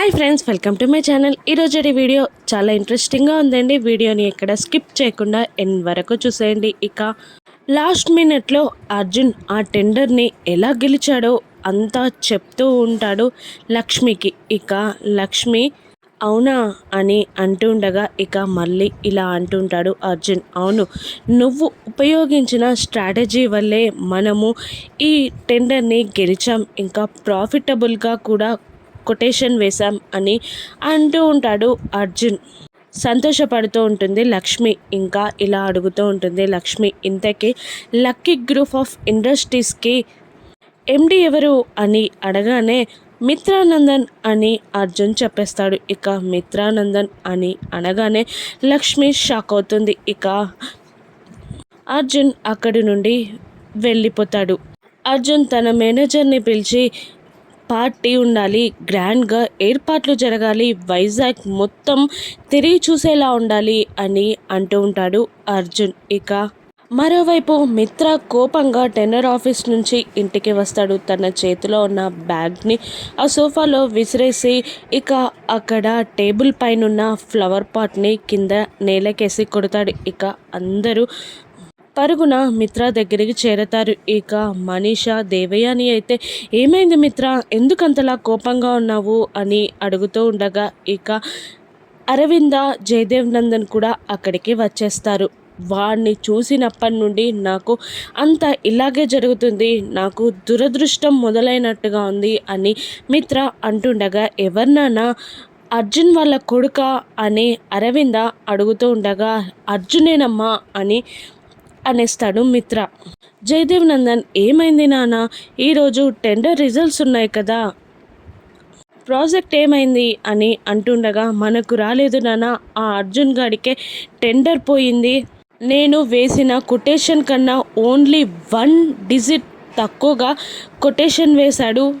Hi friends welcome to my channel ఈరోజు video చాలా ఇంట్రెస్టింగ్గా ఉందండి. వీడియోని ఎక్కడ స్కిప్ చేయకుండా ఎన్ వరకు చూసేయండి. ఇక లాస్ట్ మినిట్లో అర్జున్ ఆ టెండర్ని ఎలా గెలిచాడో అంతా చెప్తూ ఉంటాడు లక్ష్మికి. ఇక లక్ష్మి అవునా అని అంటుండగా ఇక మళ్ళీ ఇలా అంటుంటాడు అర్జున్. అవును నువ్వు ఉపయోగించిన స్ట్రాటజీ వల్లే మనము ఈ టెండర్ని గెలిచాం. ఇంకా ప్రాఫిటబుల్గా కూడా కొటేషన్ వేశాం అని అంటూ ఉంటాడు అర్జున్. సంతోషపడుతూ ఉంటుంది లక్ష్మి. ఇంకా ఇలా అడుగుతూ ఉంటుంది లక్ష్మి ఇంతకీ లక్కీ గ్రూప్ ఆఫ్ ఇండస్ట్రీస్కి ఎండి ఎవరు? అని అడగానే మిత్రానందన్ అని అర్జున్ చెప్పేస్తాడు. ఇక మిత్రానందన్ అని అనగానే లక్ష్మి షాక్ అవుతుంది. ఇక అర్జున్ అక్కడి నుండి వెళ్ళిపోతాడు. అర్జున్ తన మేనేజర్ని పిలిచి పార్టీ ఉండాలి గ్రాండ్గా ఏర్పాట్లు జరగాలి వైజాగ్ మొత్తం తిరిగి చూసేలా ఉండాలి అని అంటూ ఉంటాడు అర్జున్. ఇక మరోవైపు మిత్ర కోపంగా టెన్నర్ ఆఫీస్ నుంచి ఇంటికి వస్తాడు. తన చేతిలో ఉన్న బ్యాగ్ని ఆ సోఫాలో విసిరేసి ఇక అక్కడ టేబుల్ పైన ఫ్లవర్ పాట్ని కింద నేలకేసి కొడతాడు. ఇక అందరూ పరుగున మిత్ర దగ్గరికి చేరతారు. ఇక మనీషా దేవయాని అయితే ఏమైంది మిత్ర? ఎందుకంతలా కోపంగా ఉన్నావు? అని అడుగుతూ ఉండగా ఇక అరవింద జయదేవ్ నందన్ కూడా అక్కడికి వచ్చేస్తారు. వాడిని చూసినప్పటి నుండి నాకు అంత ఇలాగే జరుగుతుంది. నాకు దురదృష్టం మొదలైనట్టుగా ఉంది అని మిత్ర అంటుండగా ఎవరినైనా అర్జున్ వాళ్ళ కొడుక? అని అరవింద అడుగుతూ ఉండగా అర్జునేనమ్మా అని అనేస్తాడు మిత్ర. జయదేవ్ నందన్ ఏమైంది నాన్న ఈరోజు టెండర్ రిజల్ట్స్ ఉన్నాయి కదా? ప్రాజెక్ట్ ఏమైంది? అని అంటుండగా మనకు రాలేదు నాన్న ఆ అర్జున్ గాడికే టెండర్ పోయింది. నేను వేసిన కొటేషన్ కన్నా ఓన్లీ వన్ డిజిట్ తక్కువగా కొటేషన్ వేశాడు.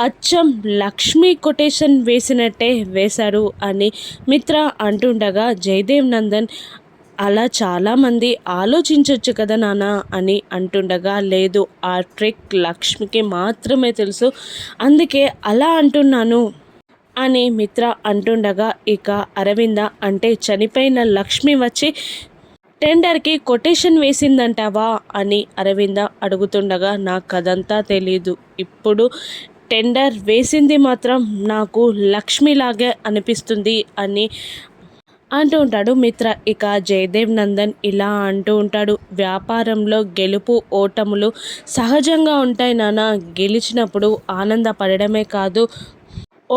అచ్చం లక్ష్మి కొటేషన్ వేసినట్టే వేశారు అని మిత్ర అంటుండగా జయదేవ్ నందన్ అలా చాలామంది ఆలోచించవచ్చు కదా నాన్న అని అంటుండగా లేదు ఆ ట్రిక్ లక్ష్మికి మాత్రమే తెలుసు. అందుకే అలా అంటున్నాను అని మిత్ర అంటుండగా ఇక అరవింద అంటే చనిపోయిన లక్ష్మి వచ్చి టెండర్కి కొటేషన్ వేసిందంటావా అని అరవింద అడుగుతుండగా నాకు అదంతా తెలీదు. ఇప్పుడు టెండర్ వేసింది మాత్రం నాకు లక్ష్మిలాగే అనిపిస్తుంది అని అంటూ ఉంటాడు మిత్ర. ఇక జయదేవ్ నందన్ ఇలా అంటూ ఉంటాడు. వ్యాపారంలో గెలుపు ఓటములు సహజంగా ఉంటాయి నాన్న. గెలిచినప్పుడు ఆనందపడమే కాదు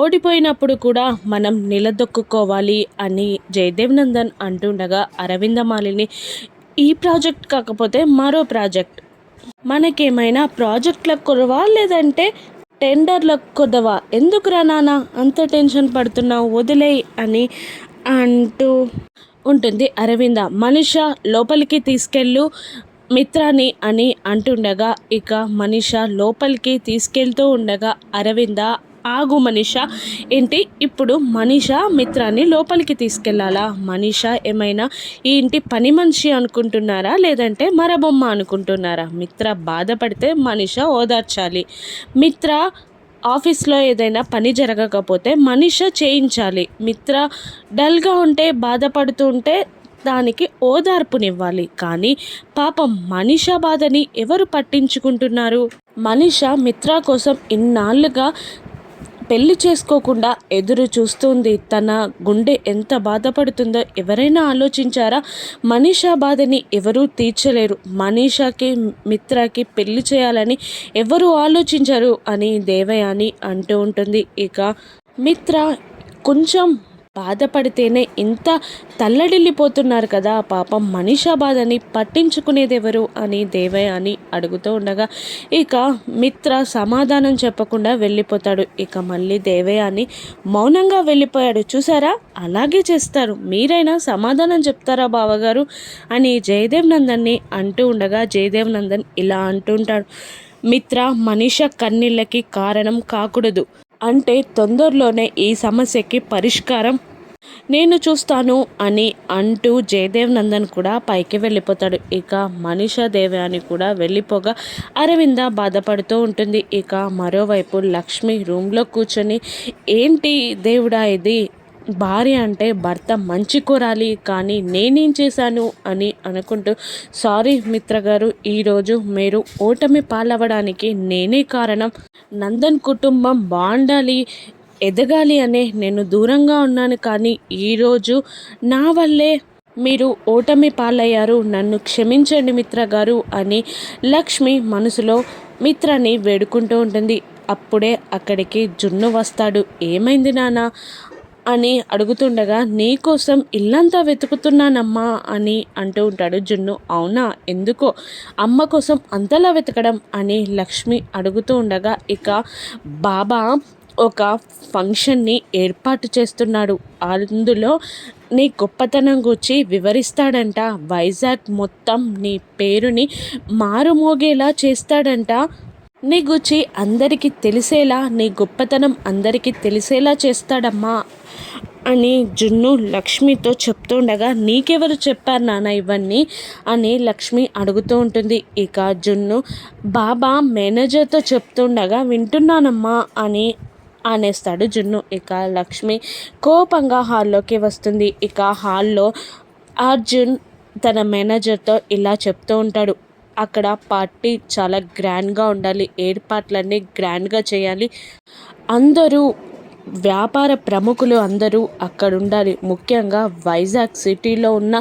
ఓడిపోయినప్పుడు కూడా మనం నిలదొక్కుకోవాలి అని జయదేవ్ నందన్ అంటుండగా అరవిందమాలిని ఈ ప్రాజెక్ట్ కాకపోతే మరో ప్రాజెక్ట్. మనకేమైనా ప్రాజెక్టులకు కొరవా లేదంటే టెండర్లకు కొదవా ఎందుకురా నాన్న? అంత టెన్షన్ పడుతున్నావు? వదిలేయి అని అంటూ ఉంటుంది. అరవింద మనిష లోపలికి తీసుకెళ్ళు మిత్రాని అని అంటుండగా ఇక మనిష లోపలికి తీసుకెళ్తూ ఉండగా అరవింద ఆగు మనిష ఏంటి? ఇప్పుడు మనిష మిత్రాన్ని లోపలికి తీసుకెళ్ళాలా? మనిష ఏమైనా ఈ ఇంటి పని మనిషి అనుకుంటున్నారా? లేదంటే మరబొమ్మ అనుకుంటున్నారా? మిత్ర బాధపడితే మనిష ఓదార్చాలి. మిత్ర ఆఫీస్లో ఏదైనా పని జరగకపోతే మనిష చేయించాలి. మిత్ర డల్గా ఉంటే బాధపడుతూ ఉంటే దానికి ఓదార్పునివ్వాలి. కానీ పాపం మనిష బాధని ఎవరు పట్టించుకుంటున్నారు? మనిష మిత్ర కోసం ఇన్నాళ్ళుగా పెళ్ళి చేసుకోకుండా ఎదురు చూస్తుంది. తన గుండె ఎంత బాధపడుతుందో ఎవరైనా ఆలోచించారా? మనీషా బాధని ఎవరూ తీర్చలేరు. మనీషాకి మిత్రకి పెళ్ళి చేయాలని ఎవరు ఆలోచించరు అని దేవయాని అంటూ ఉంటుంది. ఇక మిత్ర కొంచెం బాధపడితేనే ఇంత తల్లడిల్లిపోతున్నారు కదా పాపం మనిషా బాధని పట్టించుకునేది ఎవరు అని దేవయ్య అని అడుగుతూ ఉండగా ఇక మిత్ర సమాధానం చెప్పకుండా వెళ్ళిపోతాడు. ఇక మళ్ళీ దేవయ్య అని మౌనంగా వెళ్ళిపోయాడు. చూసారా? అలాగే చేస్తారు. మీరైనా సమాధానం చెప్తారా బావగారు? అని జయదేవ్ నందన్ని అంటూ ఉండగా జయదేవ్ నందన్ ఇలా అంటుంటాడు మిత్ర మనిష కన్నీళ్ళకి కారణం కాకూడదు. అంటే తొందరలోనే ఈ సమస్యకి పరిష్కారం. నేను చూస్తాను అని అంటూ జయదేవ్ నందన్ కూడా పైకి వెళ్ళిపోతాడు. ఇక మనీషా దేవయాని కూడా వెళ్ళిపోగా అరవింద బాధపడుతూ ఉంటుంది. ఇక మరోవైపు లక్ష్మి రూమ్లో కూర్చొని ఏంటి దేవుడా ఇది? భార్య అంటే భర్త మంచి కోరాలి కానీ నేనేం చేశాను అని అనుకుంటూ సారీ మిత్ర గారు ఈరోజు మీరు ఓటమి పాలవడానికి నేనే కారణం. నందన్ కుటుంబం బాగుండాలి ఎదగాలి అనే నేను దూరంగా ఉన్నాను కానీ ఈరోజు నా వల్లే మీరు ఓటమి పాలయ్యారు. నన్ను క్షమించండి మిత్ర గారు అని లక్ష్మి మనసులో మిత్రాన్ని వేడుకుంటూ ఉంటుంది. అప్పుడే అక్కడికి జున్ను వస్తాడు. ఏమైంది నాన్న? అని అడుగుతుండగా నీకోసం ఇల్లంతా వెతుకుతున్నానమ్మా అని అంటూ ఉంటాడు జున్ను. అవునా? ఎందుకో? అమ్మ కోసం అంతలా వెతకడం అని లక్ష్మి అడుగుతూ ఉండగా ఇక బాబా ఒక ఫంక్షన్ని ఏర్పాటు చేస్తున్నాడు. అందులో నీ గొప్పతనం గురించి వివరిస్తాడంట. వైజాగ్ మొత్తం నీ పేరుని మారుమోగేలా చేస్తాడంట. నీ గుచ్చి అందరికీ తెలిసేలా నీ గొప్పతనం అందరికీ తెలిసేలా చేస్తాడమ్మా అని జున్ను లక్ష్మితో చెప్తుండగా నీకెవరు చెప్పారు నాన్న ఇవన్నీ? అని లక్ష్మి అడుగుతూ ఉంటుంది. ఇక జున్ను బాబా మేనేజర్తో చెప్తుండగా వింటున్నానమ్మా అని అనేస్తాడు జున్ను. ఇక లక్ష్మి కోపంగా హాల్లోకి వస్తుంది. ఇక హాల్లో అర్జున్ తన మేనేజర్తో ఇలా చెప్తూ ఉంటాడు అక్కడ పార్టీ చాలా గ్రాండ్గా ఉండాలి ఏర్పాట్లన్నీ గ్రాండ్గా చేయాలి. అందరూ వ్యాపార ప్రముఖులు అందరూ అక్కడ ఉండాలి ముఖ్యంగా వైజాగ్ సిటీలో ఉన్న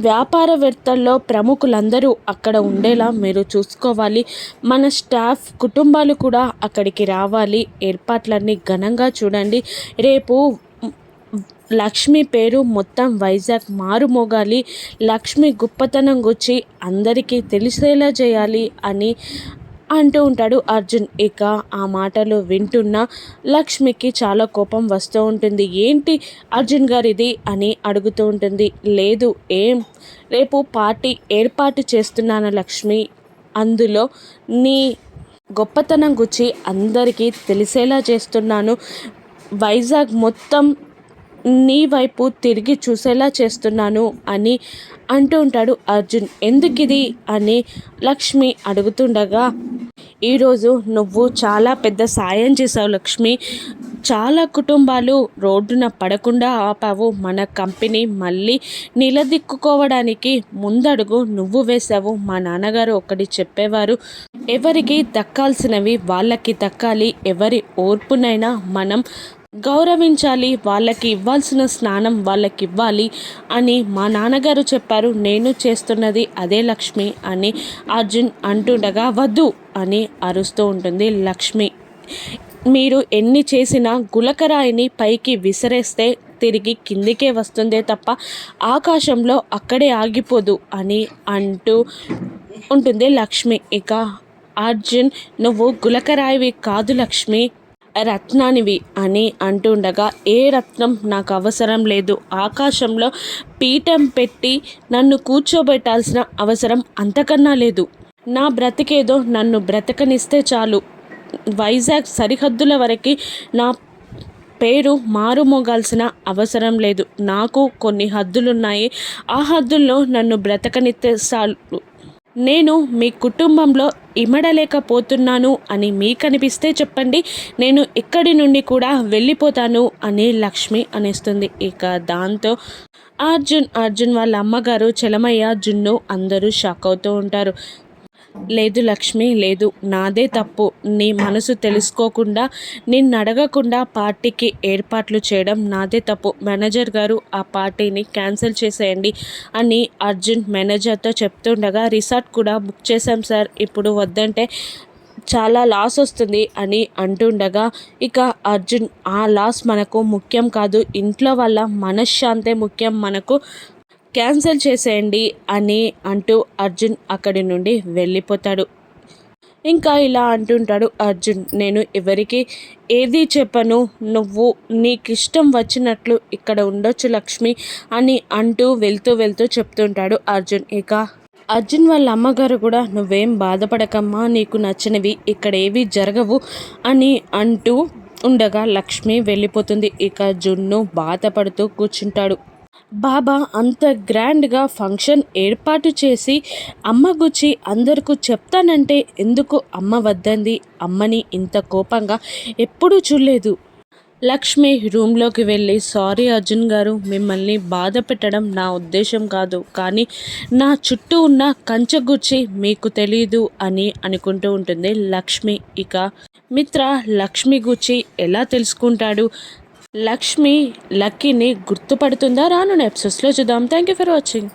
వ్యాపారవేత్తల్లో ప్రముఖులందరూ అక్కడ ఉండేలా మీరు చూసుకోవాలి. మన స్టాఫ్ కుటుంబాలు కూడా అక్కడికి రావాలి. ఏర్పాట్లన్నీ ఘనంగా చూడండి. రేపు లక్ష్మి పేరు మొత్తం వైజాగ్ మారుమోగాలి. లక్ష్మి గొప్పతనం గుచ్చి అందరికీ తెలిసేలా చేయాలి అని అంటూ ఉంటాడు అర్జున్. ఇక ఆ మాటలు వింటున్న లక్ష్మికి చాలా కోపం వస్తూ ఉంటుంది. ఏంటి అర్జున్ గారిది అని అడుగుతూ ఉంటుంది. లేదు ఏం? రేపు పార్టీ ఏర్పాటు చేస్తున్నాను లక్ష్మి. అందులో నీ గొప్పతనం గుచ్చి అందరికీ తెలిసేలా చేస్తున్నాను. వైజాగ్ మొత్తం నీ వైపు తిరిగి చూసేలా చేస్తున్నాను అని అంటూ ఉంటాడు అర్జున్. ఎందుకు ఇది? అని లక్ష్మి అడుగుతుండగా ఈరోజు నువ్వు చాలా పెద్ద సాయం చేసావు లక్ష్మి. చాలా కుటుంబాలు రోడ్డున పడకుండా ఆపావు. మన కంపెనీ మళ్ళీ నిలదిక్కుకోవడానికి ముందడుగు నువ్వు వేసావు మా నాన్నగారు ఒకటి చెప్పేవారు ఎవరికి దక్కాల్సినవి వాళ్ళకి దక్కాలి. ఎవరి ఓర్పునైనా మనం గౌరవించాలి వాళ్ళకి ఇవ్వాల్సిన స్నానం వాళ్ళకి ఇవ్వాలి అని మా నాన్నగారు చెప్పారు. నేను చేస్తున్నది అదే లక్ష్మి అని అర్జున్ అంటుండగా వద్దు అని అరుస్తూ ఉంటుంది లక్ష్మి. మీరు ఎన్ని చేసినా గులకరాయిని పైకి విసిరేస్తే తిరిగి కిందికే వస్తుందే తప్ప ఆకాశంలో అక్కడే ఆగిపోదు అని అంటూ ఉంటుంది లక్ష్మి. ఇక అర్జున్ నువ్వు గులకరాయివి కాదు లక్ష్మి. రత్నానివి అని అంటుండగా ఏ రత్నం నాకు అవసరం లేదు. ఆకాశంలో పీఠం పెట్టి నన్ను కూర్చోబెట్టాల్సిన అవసరం అంతకన్నా లేదు. నా బ్రతికేదో నన్ను బ్రతకనిస్తే చాలు. వైజాగ్ సరిహద్దుల వరకు నా పేరు మారుమోగాల్సిన అవసరం లేదు. నాకు కొన్ని హద్దులున్నాయి. ఆ హద్దుల్లో నన్ను బ్రతకనిస్తే చాలు. నేను మీ కుటుంబంలో ఇమడలేకపోతున్నాను అని మీకు అనిపిస్తే చెప్పండి. నేను ఇక్కడి నుండి కూడా వెళ్ళిపోతాను అని లక్ష్మి అనేస్తుంది. ఇక దాంతో అర్జున్ అర్జున్ వాళ్ళ అమ్మగారు చలమయ్య జున్ను అందరూ షాక్ అవుతూ ఉంటారు. లేదు లక్ష్మి లేదు నాదే తప్పు. నీ మనసు తెలుసుకోకుండా నిన్ను అడగకుండా పార్టీకి ఏర్పాట్లు చేయడం నాదే తప్పు. మేనేజర్ గారు ఆ పార్టీని క్యాన్సిల్ చేసేయండి అని అర్జున్ మేనేజర్తో చెప్తుండగా రిసార్ట్ కూడా బుక్ చేశాం సార్. ఇప్పుడు వద్దంటే చాలా లాస్ వస్తుంది అని అంటుండగా ఇక అర్జున్ ఆ లాస్ మనకు ముఖ్యం కాదు. ఇంట్లో వల్ల మనశ్శాంతే ముఖ్యం. మనకు క్యాన్సిల్ చేసేయండి అని అంటూ అర్జున్ అక్కడి నుండి వెళ్ళిపోతాడు. ఇంకా ఇలా అంటుంటాడు అర్జున్ నేను ఎవరికి ఏది చెప్పను నువ్వు నీకు ఇష్టం వచ్చినట్లు ఇక్కడ ఉండొచ్చు లక్ష్మి అని అంటూ వెళ్తూ వెళ్తూ చెప్తుంటాడు అర్జున్. ఇక అర్జున్ వాళ్ళ అమ్మగారు కూడా నువ్వేం బాధపడకమ్మా నీకు నచ్చినవి ఇక్కడ ఏవి జరగవు అని అంటూ ఉండగా లక్ష్మి వెళ్ళిపోతుంది. ఇక జున్ను బాధపడుతూ కూర్చుంటాడు. బాబా అంత గ్రాండ్గా ఫంక్షన్ ఏర్పాటు చేసి అమ్మ గుచ్చి అందరికీ చెప్తానంటే ఎందుకు అమ్మ వద్దంది? అమ్మని ఇంత కోపంగా ఎప్పుడూ చూడలేదు. లక్ష్మి రూమ్లోకి వెళ్ళి సారీ అర్జున్ గారు మిమ్మల్ని బాధ పెట్టడం నా ఉద్దేశం కాదు కానీ నా చుట్టూ ఉన్న కంచగుచ్చి మీకు తెలీదు అని అనుకుంటూ ఉంటుంది లక్ష్మి. ఇక మిత్ర లక్ష్మి గుచ్చి ఎలా తెలుసుకుంటాడు? లక్ష్మి లక్కీని గుర్తుపడుతుందా? రాను ఎపిసోడ్స్లో చూద్దాం. Thank you for watching